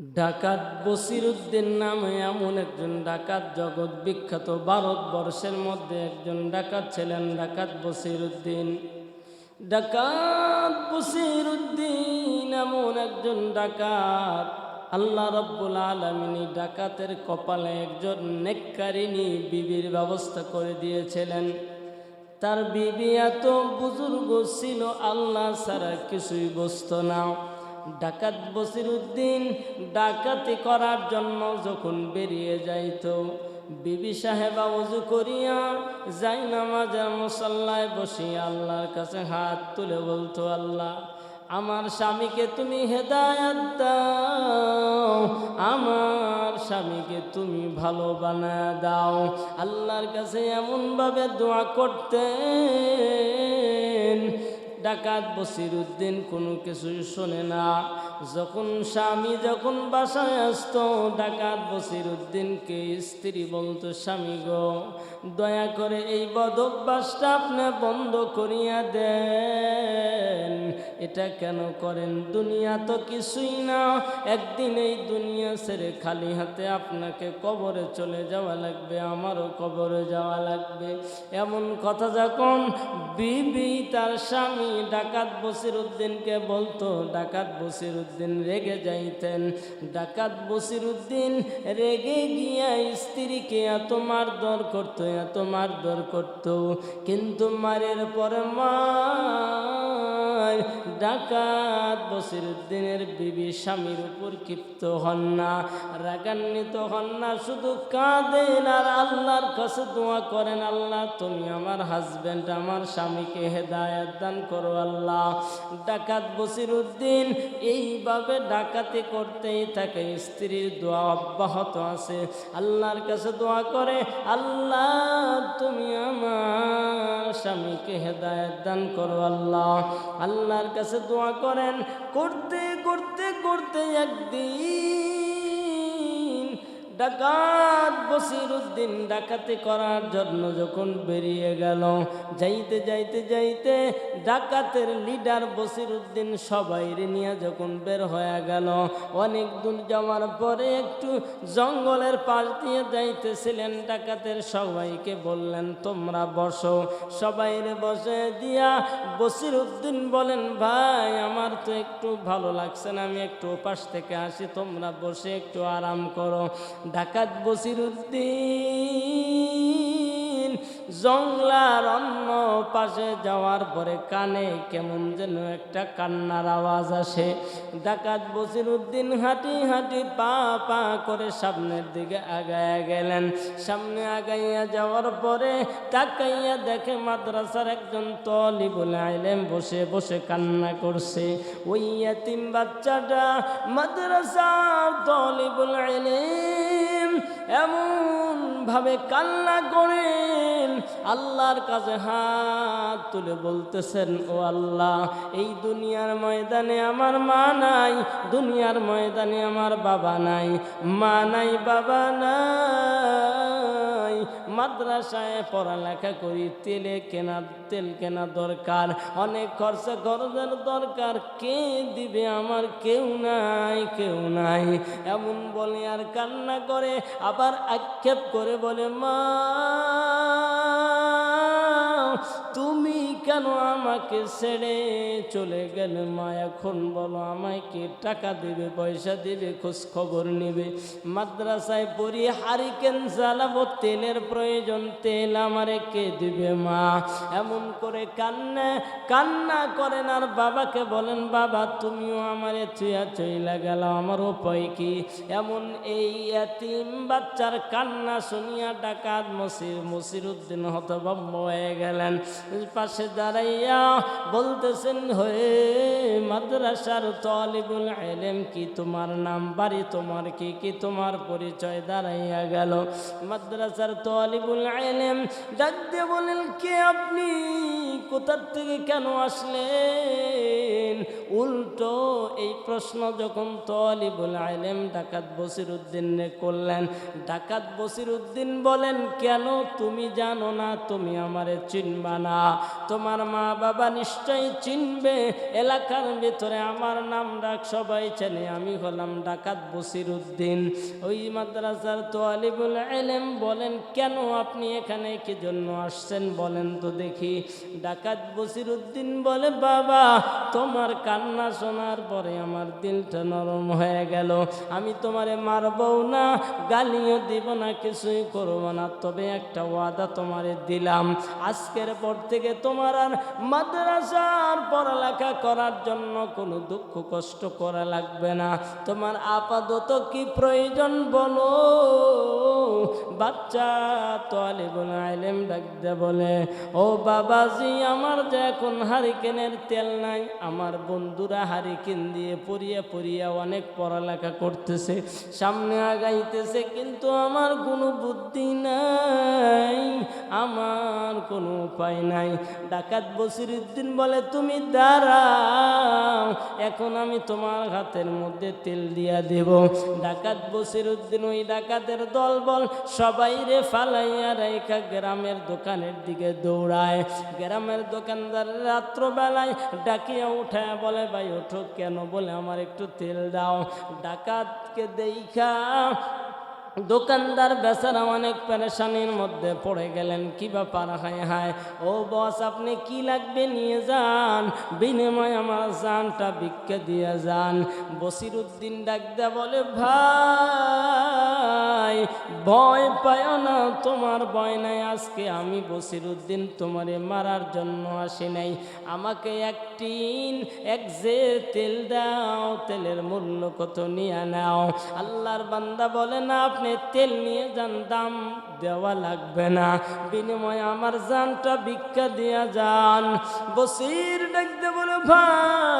ডাকাত বসির উদ্দিন নামে এমন একজন ডাকাত, জগৎ বিখ্যাত ভারতবর্ষের মধ্যে একজন ডাকাত ছিলেন ডাকাত বসির উদ্দিন ডাকাত বসির উদ্দিন এমন একজন ডাকাত, আল্লাহ রব্বুল আলমিনী ডাকাতের কপালে একজন নেককারিনী বিবির ব্যবস্থা করে দিয়েছিলেন। তার বিবি এত বুজুর্গ ছিল, আল্লাহ ছাড়া কিছুই বসত না। ডাকাত বসির উদ্দিন ডাকাতি করার জন্য যখন বেরিয়ে যাইত, বিবি সাহেবা উজু করিয়া যাই নামাজের মশাল্লায় বসিয়া আল্লাহর কাছে হাত তুলে বলতো, আল্লাহ, আমার স্বামীকে তুমি হেদায়াত দাও, আমার স্বামীকে তুমি ভালো বানা দাও। আল্লাহর কাছে এমনভাবে দোয়া করতেন ডাকাত বসির উদ্দিন কোনো কিছুই শোনে না। যখন স্বামী যখন বাসায় আসতো, ডাকাত বসির উদ্দিনকে স্ত্রী বলতো, স্বামী গো, দয়া করে এই বদভ্যাসটা আপনি বন্ধ করিয়া দেন। এটা কেন করেন? দুনিয়া তো কিছুই না। একদিন এই দুনিয়া ছেড়ে খালি হাতে আপনাকে কবরে চলে যাওয়া লাগবে, আমারও কবরে যাওয়া লাগবে। এমন কথা যখন বিবি তার স্বামী ডাকাত বসির উদ্দিনকে বলতো, ডাকাত বসির উদ্দিন রেগে যাইতেন। ডাকাত বসিরুদ্দিন রেগে গিয়া স্ত্রীকে এত মারধর করতো এত মারধর করতো। কিন্তু মারের পরে ডাকাত বিবি স্বামীর উপর ক্ষিপ্ত হন না, রাগান্বিত হন না, শুধু কাঁদেন আর আল্লাহর কাছে দোয়া করেন, আল্লাহ, তুমি আমার হাজব্যান্ড আমার স্বামীকে হেদায়ত দান করো, আল্লাহ। ডাকাত এইভাবে ডাকাতি করতেই থাকে, স্ত্রীর দোয়া অব্যাহত আছে। আল্লাহর কাছে দোয়া করে, আল্লাহ, তুমি আমার স্বামীকে হেদায়ত দান করো, আল্লাহ। আল্লাহ আল্লাহর কাছে দোয়া করেন। করতে করতে করতে একদিন ডাকাত বসির উদ্দিন ডাকাতি করার জন্য যখন বেরিয়ে গেল, যাইতে যাইতে যাইতে ডাকাতের লিডার বসির উদ্দিন সবাই নিয়ে যখন বের হয়ে গেল, অনেক দূর যাওয়ার পরে একটু জঙ্গলের পাশ দিয়ে যাইতেছিলেন। ডাকাতের সবাইকে বললেন, তোমরা বসো। সবাই বসে দিয়া বসির উদ্দিন বলেন, ভাই, আমার তো একটু ভালো লাগছে না, আমি একটু ওপাশ থেকে আসি, তোমরা বসে একটু আরাম করো। ডাকাত বসির উদ্দিন জংলার অন্য পাশে যাওয়ার পরে কানে কেমন যেন একটা কান্নার আওয়াজ আসে। ডাকাত বসির উদ্দিন হাঁটি হাঁটি পা পা করে সামনের দিকে আগায় গেলেন। সামনে আগাইয়া যাওয়ার পরে তাকাইয়া দেখে মাদ্রাসার একজন তলি বলে আইলেন বসে বসে কান্না করছে। ওই তিন বাচ্চাটা মাদ্রাসার তলি বলে আইলেন এমন ভাবে কান্না করেন, আল্লাহর কাছে হাত তুলে বলতেছেন, ও আল্লাহ, এই দুনিয়ার ময়দানে আমার মা নাই, দুনিয়ার ময়দানে আমার বাবা নাই, মা নাই, বাবা নাই। মাদ্রাসায় পড়ালেখা করি, তেলে কেনা, তেল কেনা দরকার। অনেক খরচা খরচের দরকার। কে দিবে আমার? কেউ নাই কেউ নাই। এমন বলে আর কান্না করে, আবার আক্ষেপ করে বলে, মা কেন আমাকে ছেড়ে চলে গেলে মা? এখন বলো আমায় কে টাকা দিবে, পয়সা দিবে খোঁজ খবর নেবে? মাদ্রাসায় পড়ি, হারিকেন জ্বালাবো, তেলের প্রয়োজন, তেল আমারে কে দিবে মা? এমন করে কান্না কান্না করেন আর বাবাকে বলেন, বাবা, তুমিও আমারে চুয়া চইলা গেল, আমার উপায় কি? এমন এই এতিম বাচ্চার কান্না শুনিয়া ডাকাত মসির মসির উদ্দিন হতভম্ব হয়ে গেলেন। পাশে দাঁড়াইয়া বলতেছেন হয়ে মাদ্রাসার তলিবুল এলেম কি তোমার নাম, বাড়ি তোমার কি কি তোমার পরিচয়? দাঁড়াইয়া গেল। মাদ্রাসার তলিবুল এলেম ডাক দিয়ে বলেন কে আপনি? কোথার থেকে কেন আসলেন? উল্টো এই প্রশ্ন যখন তলিবুল আলেম ডাকাত বসির উদ্দিনে করলেন, ডাকাত বসির উদ্দিন বলেন, কেন তুমি জানো না, তুমি আমারে চিনবা না? তোমার মা বাবা নিশ্চয়ই চিনবে। এলাকার ভিতরে আমার নাম ডাক, সবাই চেনে, আমি হলাম ডাকাত বসির উদ্দিন ওই মাদ্রাসার তোয়ালিবুল আলেম বলেন, কেন আপনি এখানে কি জন্য আসছেন বলেন তো দেখি। ডাকাত বসির উদ্দিন বলে, বাবা, তোমার কান্না শোনার পরে আমার দিলটা নরম হয়ে গেল। আমি তোমারে মারবও না, গালিও দিব না, কিছুই করব না। তবে একটা ওয়াদা তোমারে দিলাম। আজকের পর থেকে তোমার আর মাদ্রাসার পড়ালেখা করার জন্য কোনো দুঃখ কষ্ট করা লাগবে না। তোমার আপাতত কি প্রয়োজন বলো? বাচ্চা তোয়ালে বলে আইলেম ডাকতে বলে, ও বাবাজি, আমার যে এখন হারিকেনের তেল নাই, আমার বন্ধুরা হারিকেন দিয়ে পড়িয়া পড়িয়া অনেক পড়ালেখা করতেছে, সামনে আগাইতেছে, কিন্তু আমার কোনো বুদ্ধি নাই, আমার কোনো উপায় নাই। ডাকাত বসির উদ্দিন বলে, তুমি দাঁড়াও, এখন আমি তোমার হাতের মধ্যে তেল দিয়া দেব। ডাকাত বসির উদ্দিন ওই ডাকাতের দল বল সবাই রে ফালাইয়া রেখা গ্রামের দোকানের দিকে দৌড়ায়। গ্রামের দোকানদার রাত্রবেলায় ডাকিয়া উঠায়, বলে, ভাই, ওঠো কেন? বলে, আমার একটু তেল দাও। ডাকাতকে দেখা দোকানদার বেচারা অনেক পেরেশানির মধ্যে পড়ে গেলেন। কি ব্যাপার? হায় হায়, ও বস, আপনি কি লাগবে? নিয়ে যান। বিনিময় আমার জানটা ভিক্ষে দিয়ে যান। বসির উদ্দিন ডাক বলে, ভাই ভয় পায় না, তোমার ভয় নাই। আজকে আমি বসির উদ্দিন তোমারে মারার জন্য আসি নাই। আমাকে একটিন, এক যে তেল দাও, তেলের মূল্য কত নিয়ে নাও। আল্লাহর বান্দা বলে, না, আপনি তেল নিয়ে যান, দাম দেওয়া লাগবে না। বিনিময়ে আমার জানটা ভিক্ষা দিয়া যান। বসির ডাকতে বলে, ভাই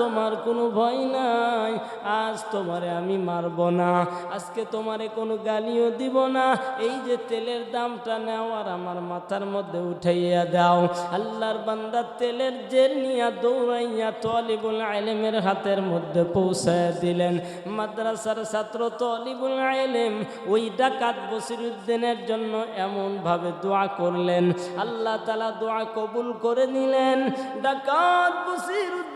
তোমার কোনো ভয় নাই। আজ তোমারে আমি মারব না। আজকে তোমারে কোনো গালিও দিব না। এই যে তেলের দামটা নেও আর আমার মাথার মধ্যে উঠাইয়া দাও। আল্লাহর বান্দা তেলের জের নিয়া দৌড়াইয়া তলিবুল আলেমের হাতের মধ্যে পৌঁছায় দিলেন। মাদ্রাসার ছাত্র তলিবুল আলেম ওই ডাকাত বসিরুদ্দিনের জন্য এমনভাবে দোয়া করলেন। আল্লাহ তালা দোয়া কবুল করে নিলেন। ডাকাত বসিরুদ্দিন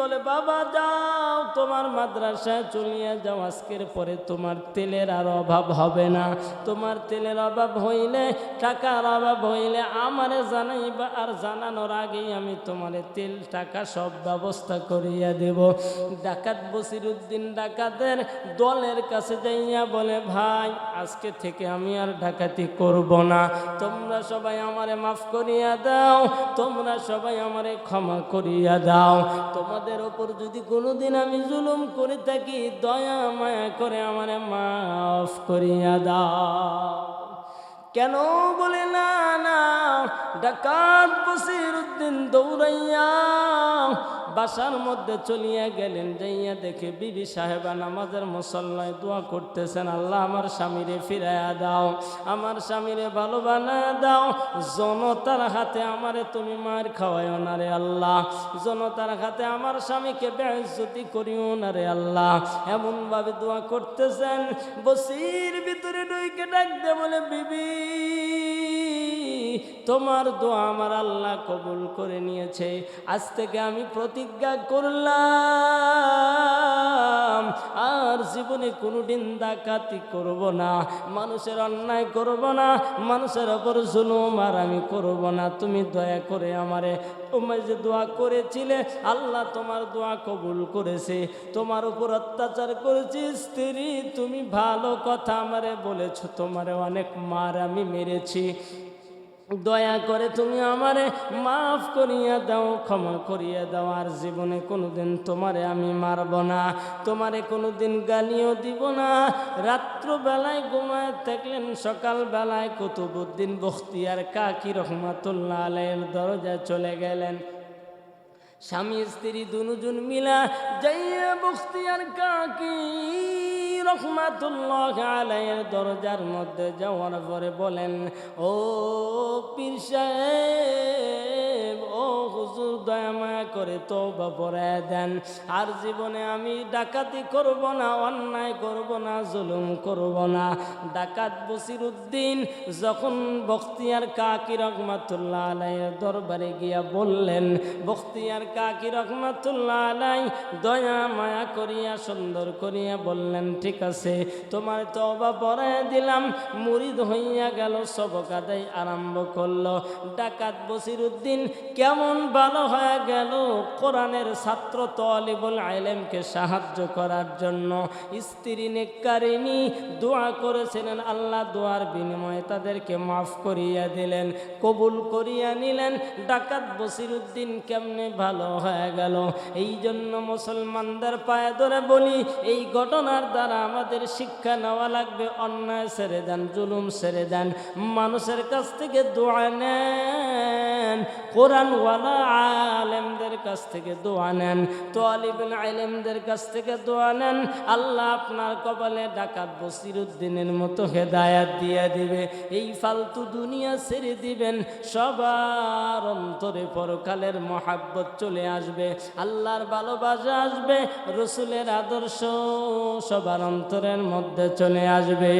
বলে, বাবা, যাও, তোমার মাদ্রাসায় চলিয়ে যাও, আজকের পরে তোমার তেলের আর অভাব হবে না। তোমার তেলের অভাব হইলে, টাকার অভাব হইলে আমারে জানাইবা, আর জানানোর আগেই আমি তোমারে তেল, টাকা সব ব্যবস্থা করিয়া দেব। ডাকাত বসিরুদ্দিন ডাকাতের দলের কাছে যাইয়া বলে, ভাই, আজকে থেকে আমি আর ডাকাতি করব না। তোমরা সবাই আমারে মাফ করিয়া দাও, তোমরা সবাই আমারে ক্ষমা করিয়া দাও। তোমাদের ওপর যদি কোনোদিন আমি জুলুম করে থাকি, দয়া, মায়া করে আমার মাফ করিয়া দাও। কেন বলে না না, ডাকাত বসির উদ্দিন দৌড়াইয়া বাসার মধ্যে চলিয়া গেলেন, যাইয়া দেখে বিবি সাহেবা নামাজের মুসল্লায় দোয়া করতেছেন, আল্লাহ আমার স্বামীরে ফিরাইয়া দাও, আমার স্বামীরে ভালো বানায় দাও, জনতার হাতে আমারে তুমি মার খাওয়াইও না রে আল্লাহ, জনতার হাতে আমার স্বামীকে বেজ্জতি করিও না রে আল্লাহ। এমনভাবে দোয়া করতেছেন, বসির ভিতরে ডুইকে ডাক দে বলে, বিবি তোমার দোয়া আমার আল্লাহ কবুল করে নিয়েছে। আজ থেকে আমি প্রতিজ্ঞা করলাম, আর জীবনে কোনোদিন ডাকাতি করব না, মানুষের অন্যায় করব না, মানুষের ওপর জুলুম আর আমি করব না। তুমি দয়া করে আমারে তোমায় যে দোয়া করেছিলে, আল্লাহ তোমার দোয়া কবুল করেছে। তোমার উপর অত্যাচার করেছি, স্ত্রী, তুমি ভালো কথা আমারে বলেছ, তোমারে অনেক মার আমি মেরেছি। দয়া করে তুমি আমারে মাফ করিয়া দাও, ক্ষমা করিয়া দাও, আর জীবনে কোনোদিন তোমারে আমি মারব না। তোমারে কোনোদিন গালিও দিব না। রাত্রবেলায় ঘুমায় থাকলেন, সকালবেলায় কুতুবুদ্দিন বখতিয়ার কাকি রহমাতুল্লাহ আলাইয়ের দরজা চলে গেলেন। স্বামী, স্ত্রী দুজন মিলা যাইয়া বখতিয়ার কাকি রহমাতুল্লাহ আলাইয়ের দরজার মধ্যে যাওয়ার পরে বলেন ও পীর সাহেব হুজুর দয়া মায়া করে তো পড়ায় দেন। আর জীবনে আমি ডাকাতি করব না, অন্যায় করব না, জুলুম করব না। ডাকাত বসির উদ্দিন যখন বখতিয়ার কাকি রহমাতুল্লাহ আলাইয়ের দরবারে গিয়া বললেন, বখতিয়ার কাকি রহমাতুল্লাহ আলাই, দয়া মায়া করিয়া, সুন্দর করিয়া বললেন, ঠিক আছে, তোমার তবা পড়ায় দিলাম, মুরিদ হইয়া গেল, সবক আদায় আরম্ভ করল। ডাকাত বসির উদ্দিন কেমন ভালো হয়ে গেল, কোরআনের ছাত্র তলিবুল আইলেমকে সাহায্য করার জন্য স্ত্রী নেকারিনী দোয়া করেছিলেন, আল্লাহ দোয়ার বিনিময়ে তাদেরকে মাফ করিয়া দিলেন, কবুল করিয়া নিলেন। ডাকাত বসির উদ্দিন কেমনে ভালো হয়ে গেল? এই জন্য মুসলমানদের পায়ে ধরে বলি, এই ঘটনার দ্বারা আমাদের শিক্ষা নেওয়া লাগবে, অন্যায় ছেড়ে দেন, জুলুম ছেড়ে দেন। মানুষের কাছ থেকে দোয়া নেন, কোরআনওয়ালা আলেমদের কাছ থেকে দোয়া নেন তোয়ালিবুল আলেমদের কাছ থেকে দোয়া নেন, আল্লাহ আপনার কপালে ডাকাত বসির উদ্দিনের মতো হেদায়াত দিয়ে দিবে, এই ফালতু দুনিয়া ছেড়ে দিবেন, সবার অন্তরে পরকালের মহাব্বত চলে আসবে, আল্লাহর ভালোবাসা আসবে, রসুলের আদর্শ সবার অন্তরের মধ্যে চলে আসবে।